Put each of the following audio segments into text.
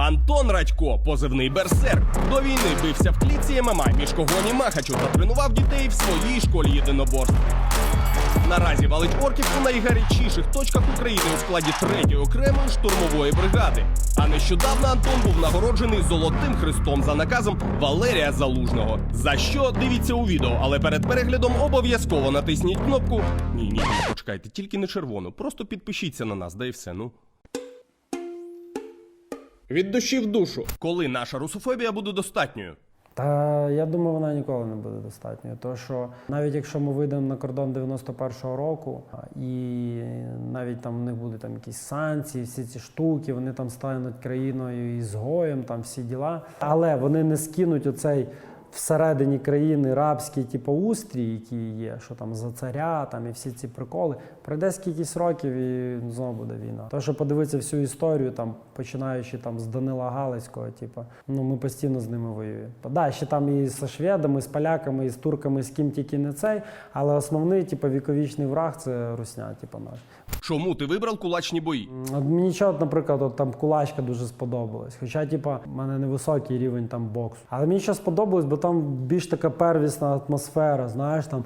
Антон Радько, позивний берсерк, до війни бився в кліці ММА між когоні Махачу та тренував дітей в своїй школі єдиноборств. Наразі валить орків у найгарячіших точках України у складі 3-ї окремої штурмової бригади. А нещодавно Антон був нагороджений золотим хрестом за наказом Валерія Залужного. За що дивіться у відео, але перед переглядом обов'язково натисніть кнопку. Ні, ні, почекайте, тільки не червону. Просто підпишіться на нас, да і все. Ну. Від душі в душу. Коли наша русофобія буде достатньою? Та я думаю, вона ніколи не буде достатньою. Тому що навіть якщо ми вийдемо на кордон 91-го року, і навіть там в них будуть там якісь санкції, всі ці штуки, вони там стануть країною ізгоєм, там всі діла. Але вони не скинуть оцей. Всередині країни рабський типу, устрій, який є, що там за царя, там і всі ці приколи, пройде скількись років і знову буде війна. То, що подивитися всю історію, там починаючи там з Данила Галицького, типу, ну ми постійно з ними воюємо. Да, ще там і з шведами, і з поляками, і з турками, з ким тільки не цей, але основний, типу, віковічний враг це русня, типу, наш. Чому ти вибрав кулачні бої? От мені чого, от, наприклад, от, там кулачка дуже сподобалась. Хоча, типа, в мене невисокий рівень там боксу. Але мені ще сподобалось, бо там більш така первісна атмосфера, знаєш, там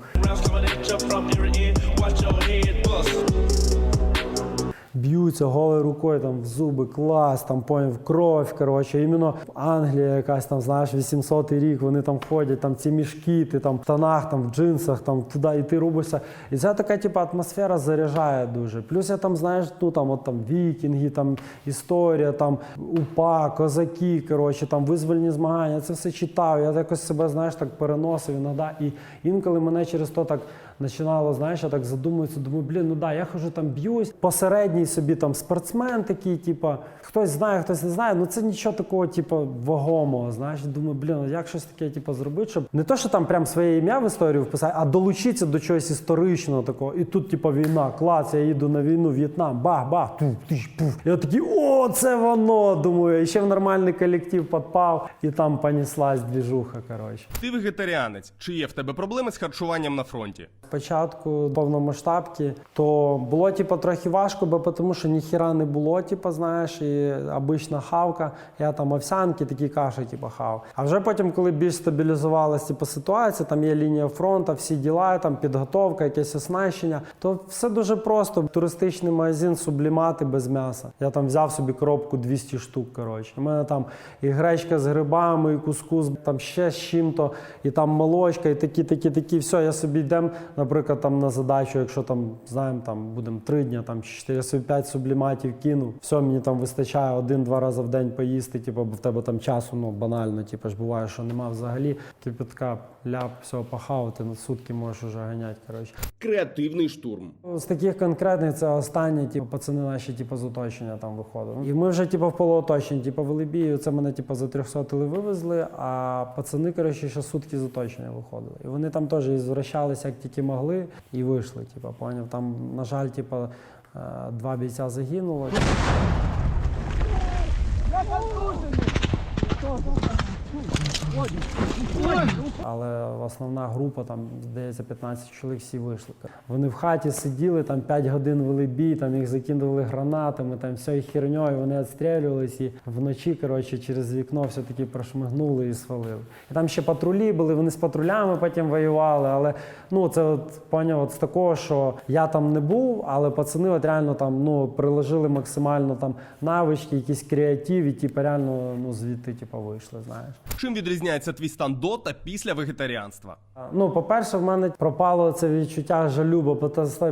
б'ються голою рукою там в зуби, клас, там поняв, кров. Коротше, іменно Англія якась там, знаєш, 800 рік, вони там ходять, там ці мішки, ти там в тонах, там в джинсах, там туди, і ти рубишся. І ця така, типу, атмосфера заряджає дуже. Плюс я там, знаєш, ну там от там вікінги, там історія, там упа, козаки, коротше, там визвольні змагання. Це все читав. Я якось себе, знаєш, так переносив іноді. І інколи мене через то так починало, знаєш, я так задумуюся, думаю, блін, ну да, я хожу там б'юсь. Посередній собі там спортсмен такий, типу, хтось знає, хтось не знає. Ну це нічого такого, типу, вагомого. Знаєш, думаю, блін, ну як щось таке, типу, зробити, щоб не то, що там прям своє ім'я в історію вписати, а долучитися до чогось історичного такого. І тут, типу, війна, клац, я їду на війну, В'єтнам, бах, бах, тух, тиш, пух. Я такий, о, це воно! Думаю, і ще в нормальний колектив підпав, і там понеслась двіжуха, коротше. Ти вегетаріанець. Чи є в тебе проблеми з харчуванням на фронті? Спочатку повномасштабки, то було типу, трохи важко, бо тому що ніхіра не було, типу, знаєш, і обична хавка. Я там овсянки, такі каші, типу, хав. А вже потім, коли більш стабілізувалася типу, ситуація, там є лінія фронту, всі діла, там підготовка, якесь оснащення, то все дуже просто. Туристичний магазин, сублімати без м'яса. Я там взяв собі коробку 200 штук. Коротше. У мене там і гречка з грибами, і кускус, там ще з чим-то, і там молочка, і такі, такі, такі. Все, я собі йдем, наприклад, там на задачу, якщо там знаємо, там будемо три дні, там чи чотири, я собі п'ять субліматів кину. Все, мені там вистачає один-два рази в день поїсти, типу, бо в тебе там часу ну банально, типу ж буває, що нема взагалі. Типу така ляп, все пахав, ти на сутки можеш уже ганяти. Коротше. Креативний штурм. З таких конкретних це останні, типу, пацани наші, типу, з оточення там виходили. І ми вже, типу, в полуоточенні, типу, в Либію, це мене, типу, за 300 вивезли, а пацани, коротше, ще сутки з оточення виходили. І вони там теж і звращалися, як тільки могли, і вийшли, типу, поняв. Там, на жаль, типу, е, два бійця загинуло. Але основна група, там, здається, 15 чоловік всі вийшли. Вони в хаті сиділи, там 5 годин вели бій, там їх закидували гранатами, там всією херньою, вони відстрілювались і вночі, коротше, через вікно все-таки прошмигнули і свалили. І там ще патрулі були, вони з патрулями потім воювали. Але ну, це от, поняв, от з такого, що я там не був, але пацани от реально там ну, приложили максимально там навички, якісь креатив, і типу, реально ну, звідти типу, вийшли, знаєш. Чим відрізняється твій стан до та після вегетаріанства? Ну, по-перше, в мене пропало це відчуття жалю, бо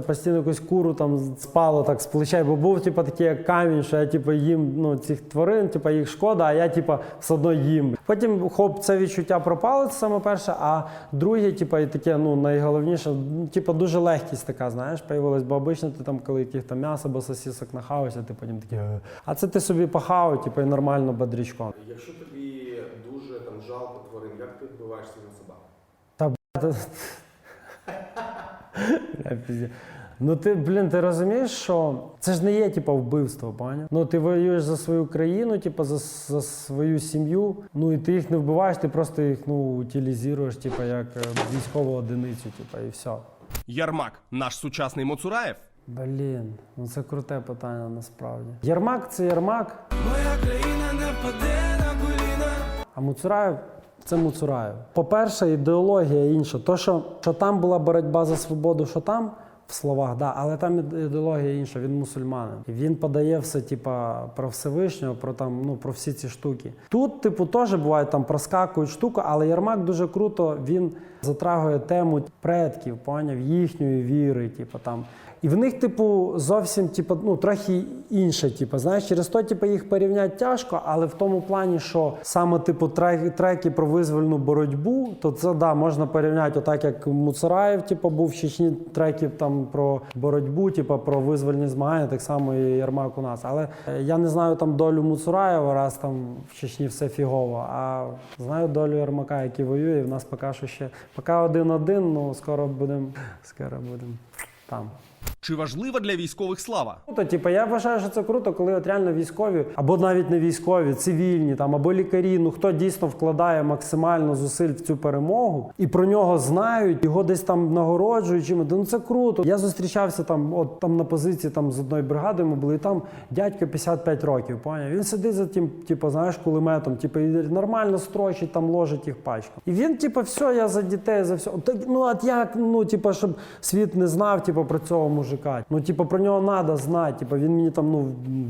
постійно якусь куру там спало так з плечей, бо був типу, такий як камінь, що я типу, їм ну, цих тварин, типу, їх шкода, а я типу, все одно їм. Потім хоп, це відчуття пропало, це саме перше. А друге, типу, і таке, ну, найголовніше, типу, дуже легкість така, знаєш, появилась, бо обично ти там, коли яких там м'яса або сосісок нахавишся, ти потім такий. «Е». А це ти собі пахав, типу, і нормально бодрячком. Якщо тобі дуже там жалко тварин, як на собак? Та бля, Бля. Ну ти, блін, ти розумієш, що це ж не є типу, вбивство, пані. Ну ти воюєш за свою країну, типу, за, за свою сім'ю. Ну і ти їх не вбиваєш, ти просто їх ну, утилізуєш, типу, як е, військову одиницю, типу, і все. Ярмак, наш сучасний Моцураєв. Блін, ну це круте питання насправді. Ярмак це ярмак. Моя країна не впаде. Муцураєв це Муцураєв. По-перше, ідеологія інша. То, що, що там була боротьба за свободу, що там. В словах, да, але там іде- ідеологія інша, він мусульманин. Він подає все, типа, про Всевишнього, про там, ну, про всі ці штуки. Тут, типу, теж буває там проскакують штуки, але Єрмак дуже круто він затрагує тему предків, поняв, їхньої віри, типу там. І в них, типу, зовсім типу, ну, трохи інше. Типу, знаєш, через то типу, їх порівняти тяжко, але в тому плані, що саме типу треки, про визвольну боротьбу, то це да, можна порівняти отак, як Муцараєв, типу, був в Чечні треків там про боротьбу, типу, про визвольні змагання, так само і Єрмак у нас. Але е, я не знаю там долю Муцураєва, раз там в Чечні все фігово. А знаю долю Єрмака, який воює, і в нас поки що ще поки один-один, ну скоро будемо скоро будемо там. Чи важлива для військових слава? Круто, типу, я вважаю, що це круто, коли от реально військові, або навіть не військові, цивільні там, або лікарі, ну хто дійсно вкладає максимально зусиль в цю перемогу і про нього знають, його десь там нагороджують чимось. Ну це круто. Я зустрічався там, от там на позиції там з одною бригадою ми були, і там дядько 55 років. Поняв? Він сидить за тим, типу, знаєш, кулеметом, типу, і нормально строчить, там ложить їх пачку. І він, типу, все, я за дітей, за все. Так, ну от як, ну, типу, щоб світ не знав, типу, про цього мужика. Ну, типу, про нього треба знати. Типу, він мені там, ну,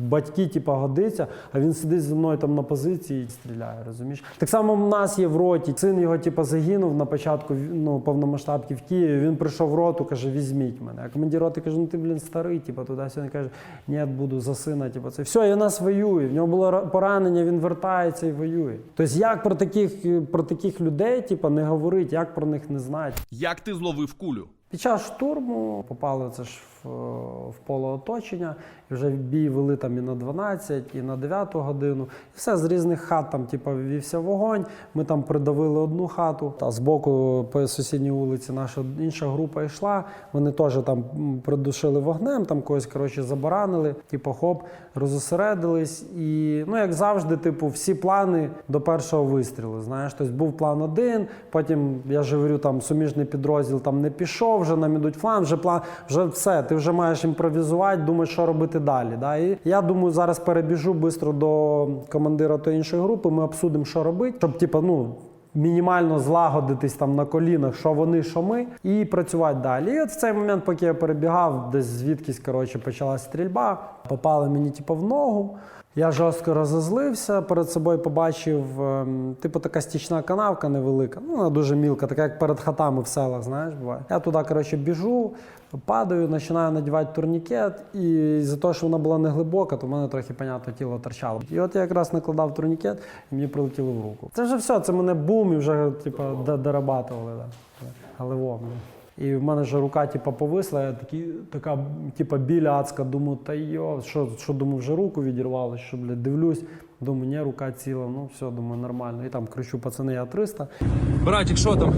батьки, типу, годиться, а він сидить зі мною там на позиції і стріляє, розумієш? Так само в нас є в роті. Син його, типу, загинув на початку ну, повномасштабки в Києві. Він прийшов в роту, каже, візьміть мене. А командир роти каже, ну ти, блін, старий, типу, туди сюди каже, ні, буду за сина. Типу, це все, і нас воює. В нього було поранення, він вертається і воює. Тобто, як про таких, про таких людей, типу, не говорить, як про них не знати. Як ти зловив кулю? Під час штурму попали це ж в, в поле оточення, і вже бій вели там і на 12, і на 9 годину. І все з різних хат там, типу, вівся вогонь. Ми там придавили одну хату. Та збоку по сусідній вулиці наша інша група йшла. Вони теж там придушили вогнем, там когось коротше забаранили. Типу, хоп, розосередились. І ну, як завжди, типу, всі плани до першого вистрілу. Знаєш, тобто був план один, потім я ж говорю, там суміжний підрозділ там не пішов, вже нам ідуть фланг, вже план, вже все. Ти вже маєш імпровізувати, думати, що робити далі. Да? І я думаю, зараз перебіжу швидко до командира тої іншої групи. Ми обсудимо, що робити, щоб типу, ну. Мінімально злагодитись там на колінах, що вони, що ми, і працювати далі. І от в цей момент, поки я перебігав, десь звідкись коротше, почалася стрільба, попали мені типу, в ногу. Я жорстко розозлився, перед собою побачив, ем, типу, така стічна канавка невелика, ну вона дуже мілка, така як перед хатами в селах, знаєш, буває. Я туди, коротше, біжу, падаю, починаю надівати турнікет, і за те, що вона була не глибока, то в мене трохи, понятно, тіло торчало. І от я якраз накладав турнікет, і мені прилетіло в руку. Це вже все, це мене бум, і вже типу, дорабатували. Да. Галивом. Да. І в мене вже рука типу, повисла, я такі, така типу, біль адська, думаю, та йо, що, що думаю, вже руку відірвало, що, блядь, дивлюсь, думаю, ні, рука ціла, ну все, думаю, нормально. І там кричу, пацани, я 300. Братик, що там?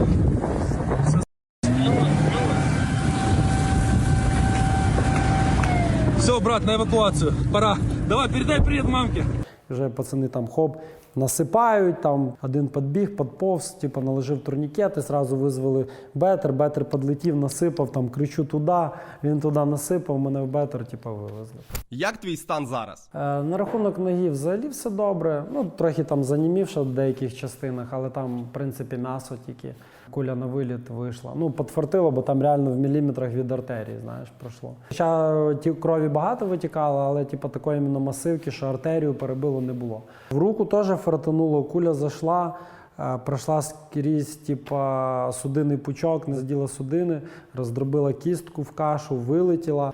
Все, брат, на евакуацію. Пора. Давай, передай привіт мамке. Вже пацани там хоп, насипають, там один підбіг, підповз, типу, наложив турнікети, зразу визвали бетер, бетер підлетів, насипав, там кричу туди, він туди насипав, мене в бетер, типу, вивезли. Як твій стан зараз? Е, На рахунок ноги взагалі все добре. Ну, трохи там занімівши в деяких частинах, але там, в принципі, м'ясо тільки куля на виліт вийшла. Ну, подфартило, бо там реально в міліметрах від артерії, знаєш, пройшло. Хоча ті крові багато витікало, але типу, такої масивки, що артерію перебило, не було. В руку теж фартануло, куля зайшла. Е, Пройшла скрізь, типа, судинний пучок, не заділа судини, роздробила кістку в кашу, вилетіла.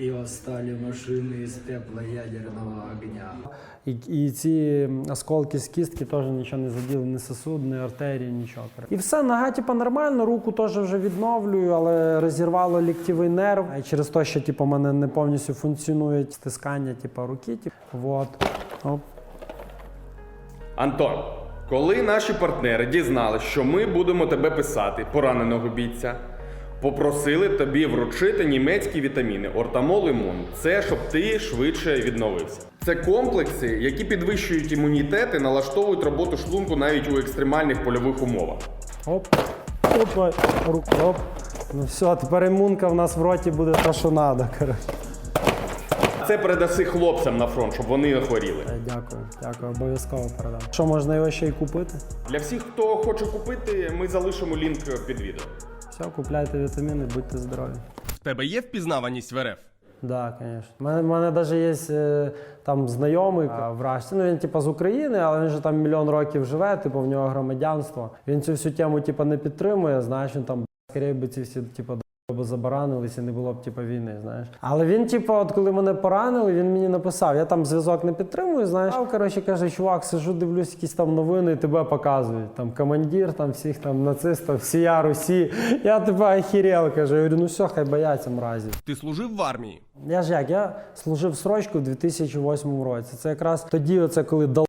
И восстали машины из теплоядерного огня. І, і ці осколки з кістки теж нічого не заділи, ні сосуд, ні артерії, нічого. І все, нога типу, нормально, руку теж вже відновлюю, але розірвало ліктєвий нерв. І через те, що типу, мене не повністю функціонує стискання типу, руки. Типу. Вот. Оп. Антон, коли наші партнери дізналися, що ми будемо тебе писати, пораненого бійця, попросили тобі вручити німецькі вітаміни Ортамол і Мон. Це щоб ти швидше відновився. Це комплекси, які підвищують імунітет і налаштовують роботу шлунку навіть у екстремальних польових умовах. Оп. Опа. Рук. Оп. Ну все, тепер імунка в нас в роті буде те, що треба. Коротше. Це передаси хлопцям на фронт, щоб вони не хворіли. Е, Дякую, дякую, обов'язково передам. Що можна його ще й купити? Для всіх, хто хоче купити, ми залишимо лінк під відео. Все, купляйте вітаміни, будьте здорові. В тебе є впізнаваність в РФ? Да, звісно. У мене, в мене навіть є е, там знайомий а, врач. Ну він типу, з України, але він же там мільйон років живе, типу, в нього громадянство. Він цю всю тему типу, не підтримує. Знаєш, він там скоріше би ці всі типу, б забаранилися, не було б типу, війни. Знаєш. Але він, типу, от коли мене поранили, він мені написав: я там зв'язок не підтримую. Знаєш, а, коротше, каже, чувак, сижу, дивлюсь якісь там новини, і тебе показують. Там командир, там всіх там нацистів, всія Русі. Я тебе охерел, каже. Я говорю, ну все, хай бояться мразі. Ти служив в армії? Я ж як, я служив срочку в 2008 році. Це якраз тоді, оце коли долбські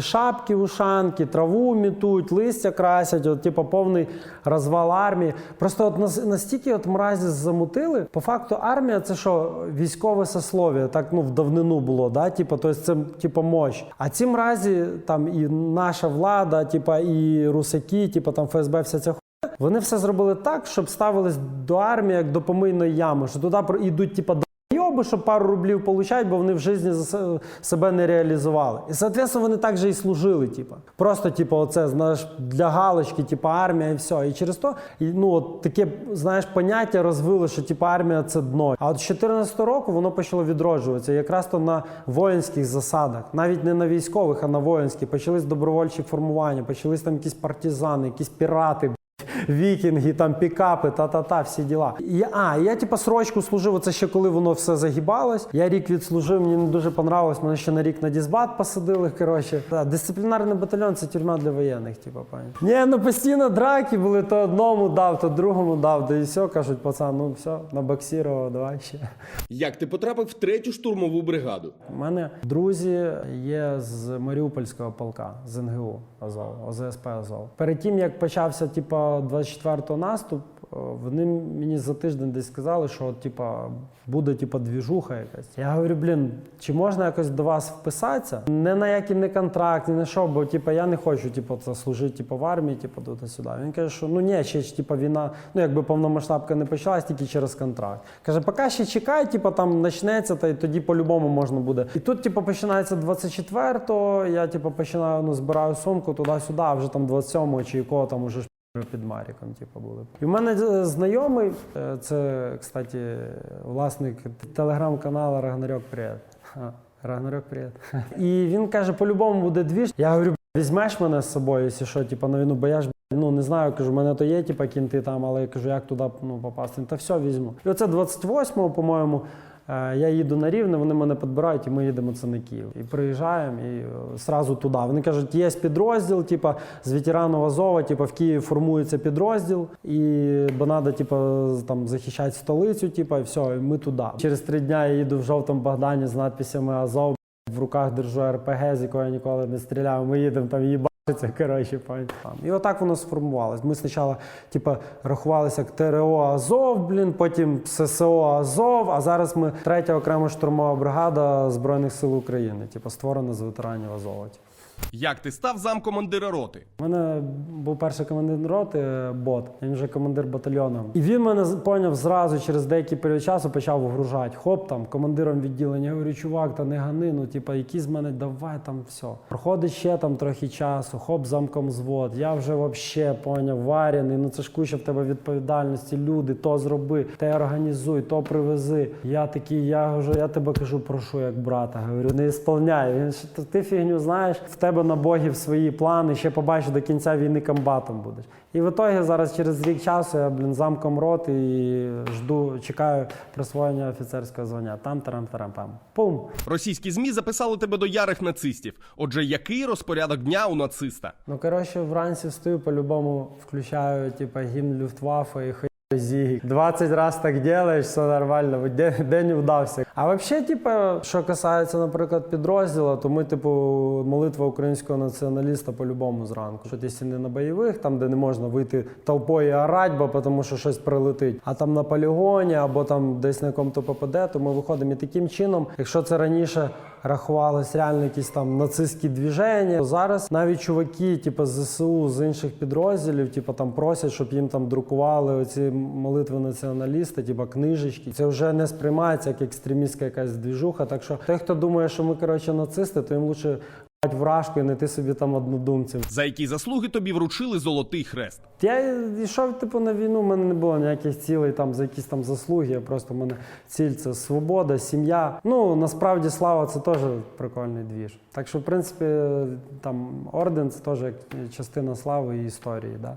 шапки, ушанки, траву мітуть, листя красять, от, типу, повний розвал армії. Просто от настільки от мразі замутили. По факту армія це що, військове сослов'я, так ну в давнину було, да? типу, тобто це типу, мощ. А ці мразі, там і наша влада, типу, і русаки, типу, там ФСБ, вся ця вони все зробили так, щоб ставились до армії як до помийної ями, що туди йдуть, типа, Йоби, щоб пару рублів получають, бо вони в житті себе не реалізували. І, соответственно, вони так же і служили, типу. Просто, типу, оце, знаєш, для галочки, типу, армія і все. І через то, і, ну, от таке, знаєш, поняття розвили, що типу, армія це дно. А от з 14 року воно почало відроджуватися. Якраз то на воїнських засадах, навіть не на військових, а на воїнських. Почались добровольчі формування, почались там якісь партизани, якісь пірати. Вікінги, там пікапи, та-та-та, всі діла. Я- а, я типу срочку служив, оце ще коли воно все загибалось. Я рік відслужив, мені не дуже понравилось, мене ще на рік на дізбат посадили. Коротше. Да, дисциплінарний батальйон це тюрма для воєнних, типу, пані. Ні, ну постійно драки були, то одному дав, то другому дав, да і все, кажуть, пацан, ну все, набоксірував, давай ще. Як ти потрапив в третю штурмову бригаду? У мене друзі є з Маріупольського полка, з НГУ Азов, ОЗСП Азов. Перед тим як почався типа 24-го наступ, е, вони мені за тиждень десь сказали, що типа буде типа двіжуха якась. Я говорю, блін, чи можна якось до вас вписатися? Не на який не контракт, ні на що, бо типа я не хочу типу, це служити типу, в армії, типу, туди-сюди. Він каже, що ну ні, ще ж типу, війна, ну якби повномасштабка не почалась, тільки через контракт. Каже, поки ще чекай, типу, там почнеться, та й тоді по-любому можна буде. І тут, типу, починається 24-го, я типу, починаю, ну, збираю сумку туди-сюди, а вже там 27-го чи якого там уже ж під Маріком, типу, були. І в мене е, знайомий, е, це, кстати, власник телеграм-каналу Рагнарьок Привіт. Рагнарьок Привіт. І він каже, по-любому буде двіж. Я говорю, візьмеш мене з собою, якщо що, типу, на війну, бо я ж Ну, не знаю, кажу, в мене то є, типа, кінти там, але я кажу, як туди ну, попасти. Та все візьму. І оце 28-го, по-моєму, я їду на рівне, вони мене підбирають, і ми їдемо це на Київ. І приїжджаємо і е, сразу туди. Вони кажуть, є підрозділ, типа, з ветеранів Азова, типа, в Києві формується підрозділ, і бо треба, типа, там, захищати столицю, типа, і все, і ми туди. Через три дня я їду в жовтому Богдані з надписями Азов. В руках держу РПГ, з якого я ніколи не стріляв. Ми їдемо там їбатися, коротше, пані. І отак воно сформувалось. Ми спочатку, типу, рахувалися як ТРО Азов, блін, потім ССО Азов, а зараз ми третя окрема штурмова бригада Збройних сил України, типу, створена з ветеранів Азова. Як ти став замкомандира роти? У мене був перший командир роти е, бот, він вже командир батальйону. І він мене поняв зразу через деякий період часу почав вгружати. Хоп, там командиром відділення. Я говорю, чувак, та не гани, ну типа, які з мене давай там все. Проходить ще там трохи часу, хоп, замком звод. Я вже вообще поняв, варений. Ну це ж куча в тебе відповідальності. Люди, то зроби, те організуй, то привези. Я такий, я вже я тебе кажу, прошу як брата. Говорю, не ісполняй. Він що ти фігню знаєш, в тебе на богів свої плани, ще побачиш до кінця війни комбатом будеш. І в ітогі зараз через рік часу я блін замком роти і жду, чекаю присвоєння офіцерського звання. Там тарам тарам пам. Пум. Російські змі записали тебе до ярих нацистів. Отже, який розпорядок дня у нациста? Ну коротше, вранці встаю, по-любому включаю, типа гімн Люфтваффе і хуй Зіг. 20 раз так делаєш, все нормально, день, вдався. А взагалі, типа, що касається, наприклад, підрозділу, то ми, типу, молитва українського націоналіста по-любому зранку. Що якщо не на бойових, там, де не можна вийти толпою і орать, бо тому що щось прилетить. А там на полігоні або там десь на якому-то попаде, то ми виходимо і таким чином, якщо це раніше рахувалось реально якісь там нацистські движення. Зараз навіть чуваки, типу, ЗСУ з інших підрозділів, типу, там просять, щоб їм там друкували оці молитви націоналіста, типу, книжечки. Це вже не сприймається як екстремістська якась двіжуха. Так що той, хто думає, що ми коротше нацисти, то їм лучше ***ть вражку і знайти собі там однодумців. За які заслуги тобі вручили золотий хрест. Я йшов типу на війну, в мене не було ніяких цілей там за якісь там заслуги. Я просто в мене ціль це свобода, сім'я. Ну насправді слава це теж прикольний двіж. Так що, в принципі, там орден це теж як частина слави і історії. Да.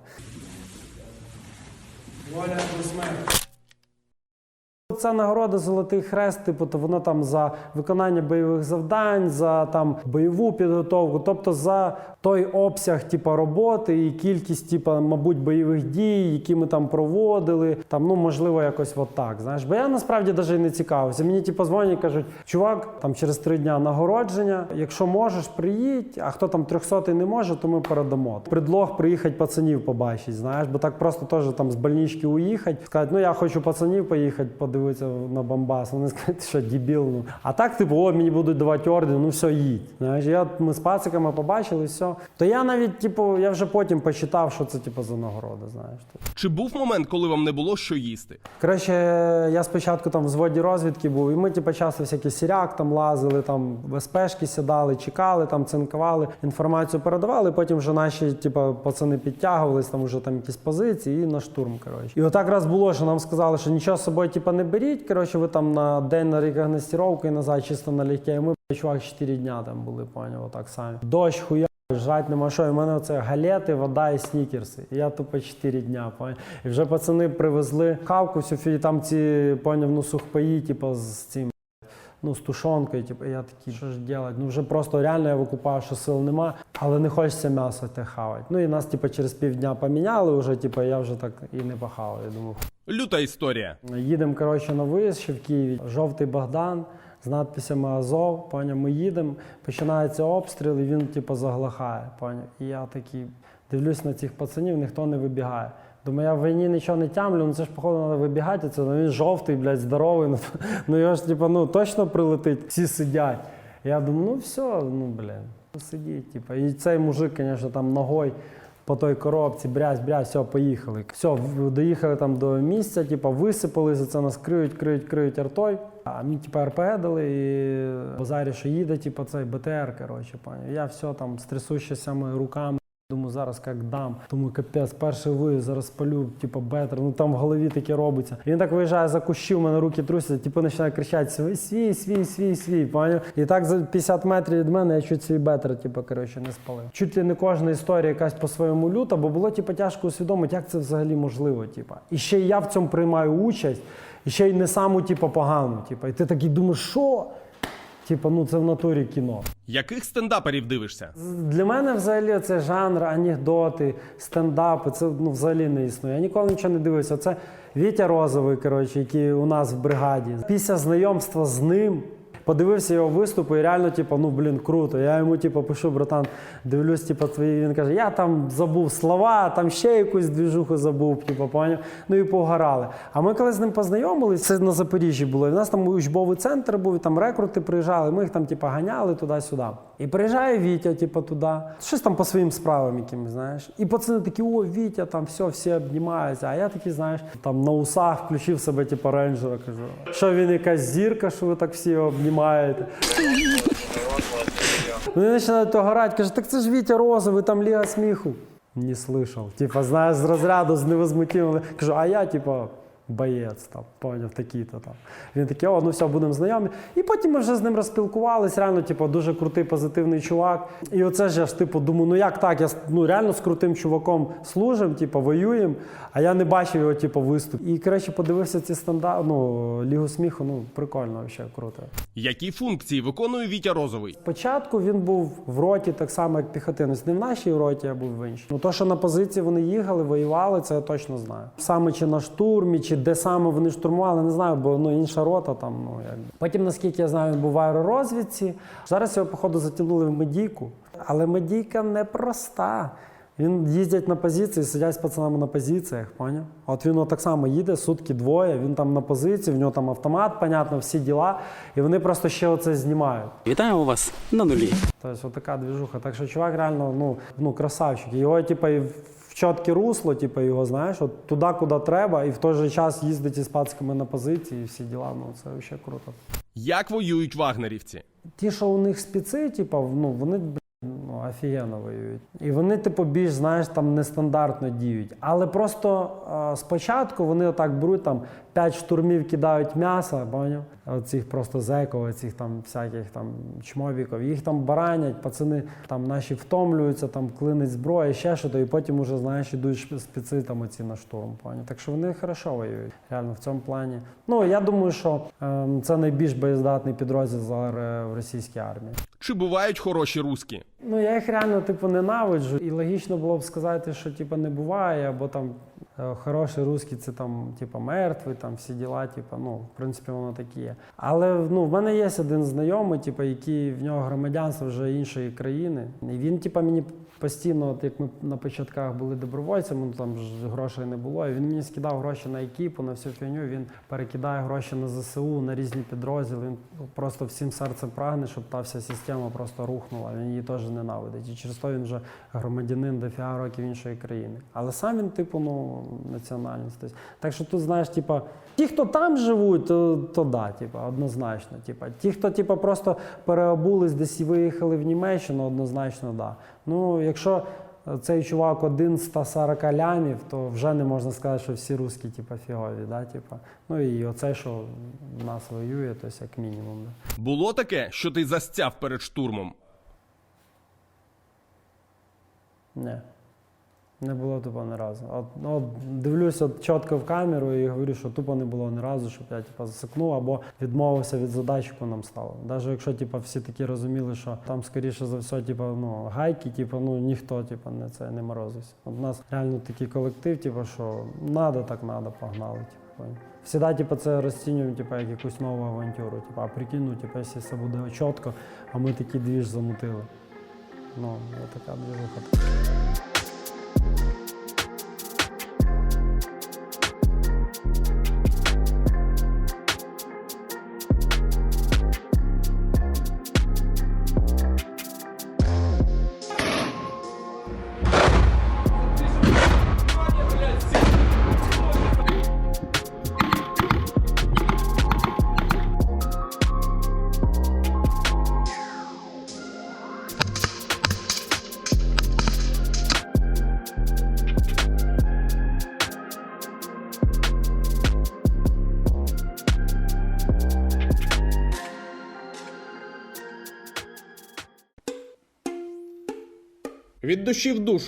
Ця нагорода Золотий Хрест, типу, то воно там за виконання бойових завдань, за там бойову підготовку, тобто за той обсяг, типу, роботи і кількість, типу, мабуть, бойових дій, які ми там проводили. Там, ну можливо, якось от так. Знаєш, бо я насправді навіть не цікавився. Мені типу, дзвонять, і кажуть, чувак, там через три дня нагородження. Якщо можеш, приїдь, а хто там трьохсотий не може, то ми передамо. Предлог приїхати пацанів побачити, знаєш, бо так просто теж там з больнички уїхати, сказати, ну я хочу пацанів поїхати, подивитися на Бомбас. Вони скажуть, що дебіл. Ну. А так, типу, о, мені будуть давати орден, ну все, їдь. Знаєш, я, ми з пациками побачили, все. То я навіть, типу, я вже потім почитав, що це типу, за нагорода, знаєш. Чи був момент, коли вам не було що їсти? Коротше, я спочатку там в зводі розвідки був, і ми типу, часто всякі сіряк там лазили, там в СПшки сідали, чекали, там цинкували, інформацію передавали. Потім вже наші типу, пацани підтягувались, там вже там якісь позиції і на штурм. Коротше. І отак раз було, що нам сказали, що нічого з собою типу, не беріть. Коротше, ви там на день на рекогностировку і назад чисто налегке. І ми чувак 4 дня там були, поняв, отак самі. Дощ хуя. Жрать нема що, і в мене це галети, вода і снікерси. І я тупо 4 дня, поняв. І вже пацани привезли кавку, всю фі, там ці, поняв, ну, сухпаї, типу, з цим, ну, з тушонкою, типу, я такий, що ж делать? Ну, вже просто реально я викупав, що сил нема, але не хочеться м'ясо те хавати. Ну, і нас, типу, через півдня поміняли вже, типу, я вже так і не похавав. Я думаю, Люта історія. Їдемо коротше, на виїзд ще в Києві. Жовтий Богдан з надписями Азов. Поняв, ми їдемо, починається обстріл, і він типу, заглохає. Поняв. І я такий дивлюсь на цих пацанів, ніхто не вибігає. Думаю, я в війні нічого не тямлю, ну це ж походу треба вибігати. Це ну, він жовтий, блядь, здоровий. Ну, ну його ж типу, ну точно прилетить, всі сидять. Я думаю, ну все, ну блін, ну сидіть. Типу. І цей мужик, звісно, там ногою по той коробці, брязь, брязь, все, поїхали. Все, доїхали там до місця, типу, висипали, за це нас криють, криють, криють артою. А мені типу, РПГ дали і базарі, що їде, типу, цей БТР, коротше, поняв. Я все там з трясущими руками. Думаю, зараз як дам. Думаю, капець, перший виїзд, зараз спалю, типу, бетер. Ну там в голові таке робиться. Він так виїжджає за кущів, у мене руки трусяться, типу починає кричати свій, свій, свій, свій, свій. Поняв? І так за 50 метрів від мене я чуть свій бетер, типу, коротше, не спалив. Чуть ли не кожна історія якась по-своєму люта, бо було типу, тяжко усвідомити, як це взагалі можливо. Типу. І ще й я в цьому приймаю участь, і ще й не саму, типу, погану. Типу. І ти такий думаєш, що? Типу, ну це в натурі кіно. Яких стендаперів дивишся? Для мене взагалі це жанр, анекдоти, стендапи. Це ну, взагалі не існує. Я ніколи нічого не дивився. Це Вітя Розовий, коротше, який у нас в бригаді. Після знайомства з ним. Подивився його виступи і реально, типу, ну блін, круто. Я йому, типу, пишу, братан, дивлюсь, типу, твої. Він каже, я там забув слова, там ще якусь двіжуху забув, типу, поняв. Ну і погорали. А ми коли з ним познайомились, це на Запоріжжі було. І в нас там учбовий центр був, і там рекрути приїжджали. Ми їх там, типу, ганяли туди-сюди. І приїжджає Вітя, типу, туди. Щось там по своїм справам якимось, знаєш. І пацани такі, о, Вітя, там все, всі обнімаються. А я такий, знаєш, там на усах включив себе, типу, рейнджера, кажу. Що він якась зірка, що ви так всі його обнімаєте. Вони починають то горати, каже, так це ж Вітя Розовий, там Ліга сміху. Не слышав. Типа, знаєш, з розряду, з невозмутимим. Кажу, а я, типа, боєць там, поняв, такий-то там. Він такий, о, ну все, будемо знайомі. І потім ми вже з ним розспілкувались, реально, типу, дуже крутий, позитивний чувак. І оце ж я ж типу думаю, ну як так? Я ну, реально з крутим чуваком служим, типу, воюємо, а я не бачив його, типу, виступ. І коротше, подивився ці стандарти, ну, Лігу сміху, ну, прикольно, взагалі, круто. Які функції виконує Вітя Розовий? Спочатку він був в роті так само, як піхотинець. Не в нашій роті, а був в іншій. Ну то, що на позиції вони їхали, воювали, це я точно знаю. Саме чи на штурмі, чи де саме вони штурмували, не знаю, бо ну інша рота там. Ну як. Потім, наскільки я знаю, він був в аеророзвідці. Зараз його, походу, затягнули в медійку. Але медійка непроста. Він їздять на позиції, сидять з пацанами на позиціях, поняв? От він так само їде, сутки двоє, він там на позиції, в нього там автомат, понятно, всі діла, і вони просто ще оце знімають. Вітаємо вас на нулі. Тобто, така двіжуха. Так що чувак реально ну, ну красавчик. Його, типу, і чітке русло, типу, його, знаєш, от туди, куди треба, і в той же час їздить із пацками на позиції, і всі діла. Ну, це взагалі круто. Як воюють вагнерівці? Ті, що у них спіци, типу, ну, вони ну, офігенно воюють. І вони, типу, більш, знаєш, там нестандартно діють. Але просто е, спочатку вони отак беруть там 5 штурмів кидають м'ясо, поняв? Оцих просто зеків, оцих там всяких там чмобіків. Їх там баранять, пацани там наші втомлюються, там клинить зброя, ще що то, і потім уже, знаєш, ідуть спеці там оці на штурм. Поняв? Так що вони хорошо воюють. Реально в цьому плані. Ну я думаю, що ем, це найбільш боєздатний підрозділ зараз е, в російській армії. Чи бувають хороші руски? Ну я їх реально типу ненавиджу. І логічно було б сказати, що типу не буває, або там е, хороший русський це там, типу, мертвий, там всі діла, типу, ну, в принципі, воно таке є. Але ну, в мене є один знайомий, типу, який в нього громадянство вже іншої країни. І він, типу, мені постійно, от як ми на початках були добровольцями, ну там ж грошей не було. І він мені скидав гроші на екіпу, на всю фігню. Він перекидає гроші на ЗСУ, на різні підрозділи. Він просто всім серцем прагне, щоб та вся система просто рухнула. Він її теж ненавидить. І через то він вже громадянин дофіга років іншої країни. Але сам він, типу, ну, національність. Тобто, Так що тут, знаєш, типу, ті, хто там живуть, то, то да, типу, однозначно. Типу. Ті, хто типу, просто переобулись десь і виїхали в Німеччину, однозначно, да. Ну, якщо цей чувак один з 140 лямів, то вже не можна сказати, що всі русські типу, фігові. Да? Типу. Ну і оцей, що в нас воює, то як мінімум. Да. Було таке, що ти застяв перед штурмом? Ні. Не було тупо ні разу. Ну, от дивлюся от чітко в камеру і говорю, що тупо не було ні разу, щоб я типу, засикнув або відмовився від задач, яку нам ставив. Навіть якщо типу, всі такі розуміли, що там, скоріше за все, типу, ну, гайки, типу, ну, ніхто типу, не, це, не морозився. От у нас реально такий колектив, типу, що надо, так надо, погнали. Типу. Всегда, типу, це розцінюємо типу, як якусь нову авантюру. Типу, а прикинь, ну, типу, якщо все буде чітко, а ми такий двіж замутили. Ну, така двіжуха. Від душі в душу.